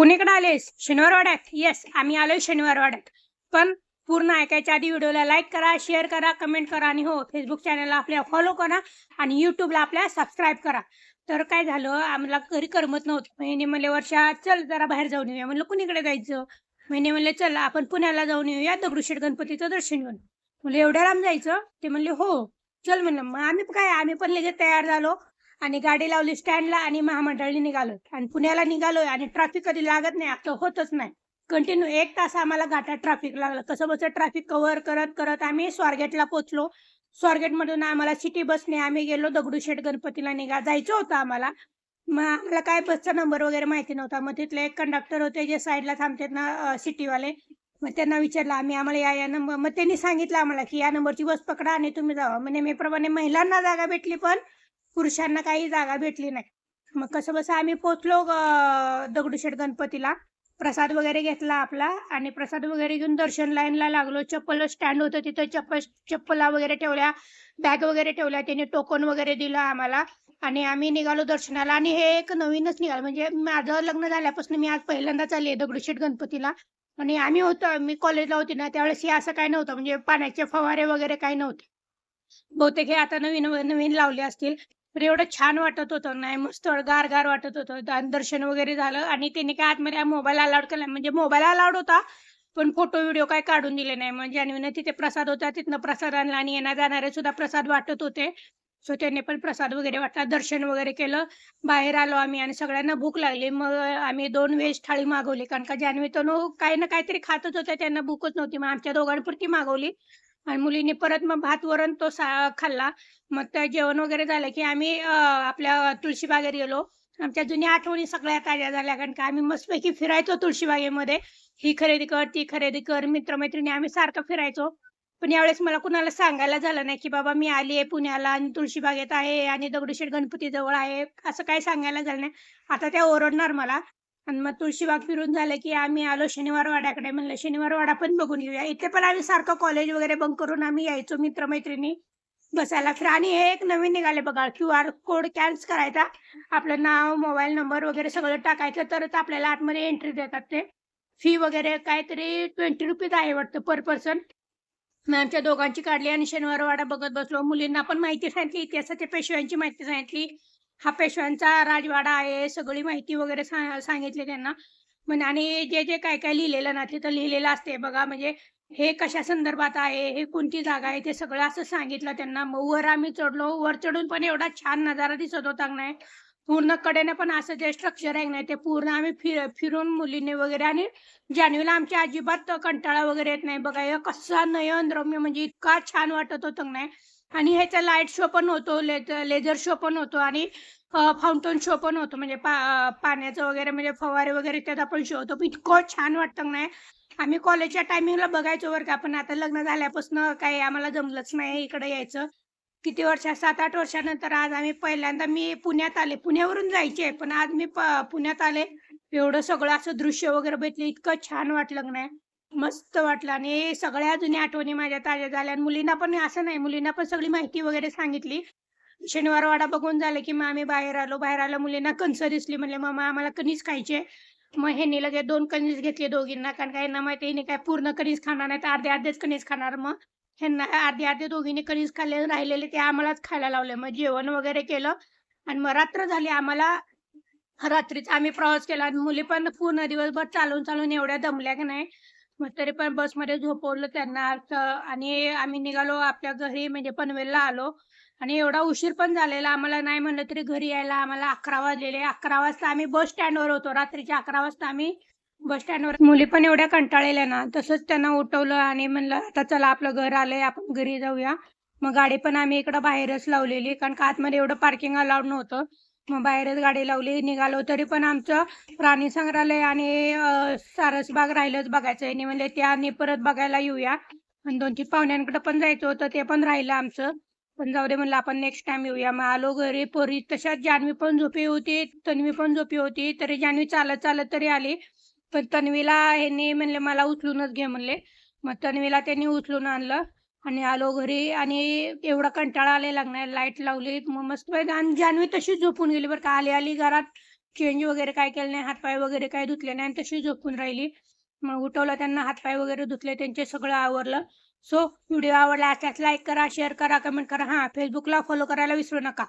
कुणीकडे आलेस? शनिवारवाड्यात येस आम्ही आलोय शनिवारवाड्यात पण पूर्ण ऐकायच्या आधी व्हिडिओला लाईक करा शेअर करा कमेंट करा आणि हो फेसबुक चॅनलला आपल्या फॉलो करा आणि यूट्यूबला आपल्या सबस्क्राईब करा. तर काय झालं? आम्हाला घरी करमत नव्हतं. महिने म्हणले वर्षा चल जरा बाहेर जाऊन येऊया. म्हणलं कुणीकडे जायचं? महिने म्हणले चल आपण पुण्याला जाऊन येऊया दगडूशेठ गणपतीचं दर्शन घेऊन. म्हणलं एवढ्या लांब जायचं? ते म्हणले हो. चल म्हणलं मग आम्ही काय आम्ही पण लगेच तयार झालो. आणि गाडी लावली स्टँडला आणि महामंडळी निघालो. आणि पुण्याला निघालोय आणि ट्रॅफिक कधी लागत नाही असं होतच नाही. कंटिन्यू एक तास आम्हाला घाटात ट्रॅफिक लागलं. कसं बस ट्रॅफिक कव्हर करत करत आम्ही स्वारगेटला पोहोचलो. स्वारगेटमधून आम्हाला सिटी बसने आम्ही गेलो. दगडूशेठ गणपतीला निघा जायचं होतं आम्हाला. मग आम्हाला काय बसचा नंबर वगैरे माहिती नव्हता. मग तिथले एक कंडक्टर होते जे साईडला थांबतात ना सिटीवाले मग त्यांना विचारलं आम्ही आम्हाला या या नंबर मग त्यांनी सांगितलं आम्हाला की या नंबरची बस पकडा आणि तुम्ही जावा. म्हणजे नेहमीप्रमाणे महिलांना जागा भेटली पण पुरुषांना काही जागा भेटली नाही. मग कसं बसं आम्ही पोचलो दगडूशेठ गणपतीला. प्रसाद वगैरे घेतला आपला आणि प्रसाद वगैरे घेऊन दर्शन लाईनला लागलो. चप्पल स्टँड होतं तिथं चप्पल चप्पला वगैरे ठेवल्या बॅग वगैरे ठेवल्या त्यांनी टोकन वगैरे दिलं आम्हाला. आणि आम्ही निघालो दर्शनाला आणि हे एक नवीनच निघालं. म्हणजे माझं लग्न झाल्यापासून मी आज पहिल्यांदाच आली आहे दगडूशेठ गणपतीला. आणि आम्ही होतो मी कॉलेजला होती ना त्यावेळेस हे असं काय नव्हतं. म्हणजे पाण्याचे फवारे वगैरे काही नव्हते. बहुतेक हे आता नवीन नवीन लावले असतील. तर एवढं छान वाटत होतं नाही मस्त गार गार वाटत होतं. दर्शन वगैरे झालं आणि त्यांनी काय आतमध्ये मोबाईल अलाउड केला. म्हणजे मोबाईल अलाउड होता पण फोटो व्हिडिओ काय काढून दिले नाही. म्हणजे आणि तिथे प्रसाद होता तिथनं प्रसाद आणला आणि येणार जाणारे सुद्धा प्रसाद वाटत होते. सो त्यांनी पण प्रसाद वगैरे वाटला दर्शन वगैरे केलं. बाहेर आलो आम्ही आणि सगळ्यांना भूक लागली. मग आम्ही दोन व्हेज थाळी मागवली. कारण का जान्हवी तर काही ना काहीतरी खातच होत्या त्यांना भूकच नव्हती. मग आमच्या दोघांपुरती मागवली. आणि मुलीने परत मग भात वरण तो सा खाल्ला. मग त्या जेवण वगैरे झालं की आम्ही आपल्या तुळशीबागेत गेलो. आमच्या जुन्या आठवणी सगळ्या ताज्या झाल्या. कारण का आम्ही मस्तपैकी फिरायचो तुळशीबागेमध्ये. ही खरेदी कर ती खरेदी कर मित्रमैत्रिणी आम्ही सारखं फिरायचो. पण यावेळेस मला कुणाला सांगायला झालं नाही की बाबा मी आली आहे पुण्याला आणि तुळशीबागेत आहे आणि दगडूशेठ गणपती जवळ आहे. असं काही सांगायला झालं नाही. आता त्या ओरडणार मला. आणि मग तुळशीबाग फिरून झालं की आम्ही आलो शनिवार वाड्याकडे. म्हणलं शनिवार वाडा पण बघून येऊया. इथे पण आम्ही सारखं कॉलेज वगैरे बंक करून आम्ही यायचो मित्रमैत्रिणी बसायला. फिर आणि हे एक नवीन निघाले बघा क्यू आर कोड कॅन्स करायचा. आपलं नाव मोबाईल नंबर वगैरे सगळं टाकायचं तरच आपल्याला आतमध्ये एंट्री देतात ते. फी वगैरे काहीतरी ट्वेंटी रुपीज आहे वाटतं पर पर्सन आमच्या दोघांची काढली आणि शनिवार वाडा बघत बसलो. मुलींना पण माहिती सांगितली इतिहासाच्या पेशव्यांची माहिती सांगितली. हा पेशव्यांचा राजवाडा आहे सगळी माहिती वगैरे सांगितली त्यांना. म्हणजे आणि जे जे काय काय लिहिलेलं ना तिथं लिहिलेलं असते बघा म्हणजे हे कशा संदर्भात आहे हे कोणती जागा आहे ते सगळं असं सांगितलं त्यांना. मग वर आम्ही चढलो वर चढून पण एवढा छान नजारा दिसत होता नाही पूर्ण कडेने पण असं जे स्ट्रक्चर आहे नाही ते पूर्ण आम्ही फिर फिरून मुलीने वगैरे आणि जान्हवीला आमच्या अजिबात कंटाळा वगैरे येत नाही. बघा कसा नयन रम्य म्हणजे इतका छान वाटत होतं नाही. आणि ह्याचा लाइट शो पण होतो लेझर शो पण होतो आणि फाउंटन शो पण होतो. म्हणजे पा पाण्याचं वगैरे म्हणजे फवारे वगैरे त्याचा आपण शो होतो. इतकं छान वाटतं नाही आम्ही कॉलेजच्या टायमिंगला बघायचो बरं का. पण आता लग्न झाल्यापासून काही आम्हाला जमलंच नाही इकडे यायचं. किती वर्ष सात आठ वर्षानंतर आज आम्ही पहिल्यांदा मी पुण्यात आले. पुण्यावरून जायचे पण आज मी पुण्यात आले. एवढं सगळं असं दृश्य वगैरे बघितलं इतकं छान वाटलं नाही मस्त वाटलं. आणि सगळ्या जुन्या आठवणी माझ्या ताज्या झाल्या. आणि मुलींना पण असं नाही मुलींना पण सगळी माहिती वगैरे सांगितली. शनिवार वाडा बघून झालं की मग आम्ही बाहेर आलो. बाहेर आलो मुलींना कणसं दिसली. म्हणले मामा आम्हाला कणीस खायचे मग ह्यांनी लगेच दोन कणीस घेतले दोघींना. कारण काय ना माहिती ह्यांनी काय पूर्ण कणीस खाणार नाही तर अर्धे अर्धेच कणीस खाणार. मग ह्यांना अर्धे अर्धे दोघींनी कणीस खाल्ले राहिलेले ते आम्हालाच खायला लावले. मग जेवण वगैरे केलं. आणि मग रात्र झाली आम्हाला. रात्रीच आम्ही प्रवास केला. आणि मुली पण पूर्ण दिवसभर चालून चालून एवढ्या दमल्या की नाही. मग तरी पण बसमध्ये झोपवलं त्यांना आणि आम्ही निघालो आपल्या घरी म्हणजे पनवेलला आलो. आणि एवढा उशीर पण झालेला. आम्हाला नाही म्हणलं तरी घरी यायला. आम्हाला अकरा वाजलेले. अकरा वाजता आम्ही बस स्टँडवर होतो. रात्रीच्या अकरा वाजता आम्ही बस स्टँडवर. मुली पण एवढ्या कंटाळलेल्या ना. तसंच त्यांना उठवलं आणि म्हणलं आता चला आपलं घर आलंय. आपण घरी जाऊया. मग गाडी पण आम्ही इकडं बाहेरच लावलेली. कारण का आतमध्ये एवढं पार्किंग अलाउड नव्हतं. बाहेरच गाडी लावली निघालो तरी पण आमचं प्राणी संग्रहालय आणि सारस सारसबाग राहिलंच बघायचं आहे. म्हणजे आणि परत बघायला येऊया. आणि दोन तीन पाहुण्यांकडे पण जायचं होतं ते पण राहिलं आमचं. पण जाऊ दे म्हणलं आपण नेक्स्ट टाइम येऊया. मग आलो घरी पोरी तशाच जान्हवी पण झोपी होती तन्वी पण झोपी होती. तरी जान्हवी चालत चालत तरी आली. पण तन्वीला ह्यांनी म्हणले मला उचलूनच घे म्हणले. मग तन्वीला त्यांनी उचलून आणलं. आणि आलो घरी आणि एवढा कंटाळा आलेला नाही लाइट लावली मग मस्त पैकी आणि जान्हवी तशीच झोपून गेली बरं का. आली आली घरात चेंज वगैरे काय केलं नाही हातपाय वगैरे काय धुतले नाही आणि तशी झोपून राहिली. मग उठवलं त्यांना हातपाय वगैरे धुतले त्यांचे सगळं आवरलं. सो व्हिडिओ आवडला असल्यास लाईक करा शेअर करा कमेंट करा. हां फेसबुकला फॉलो करायला विसरू नका.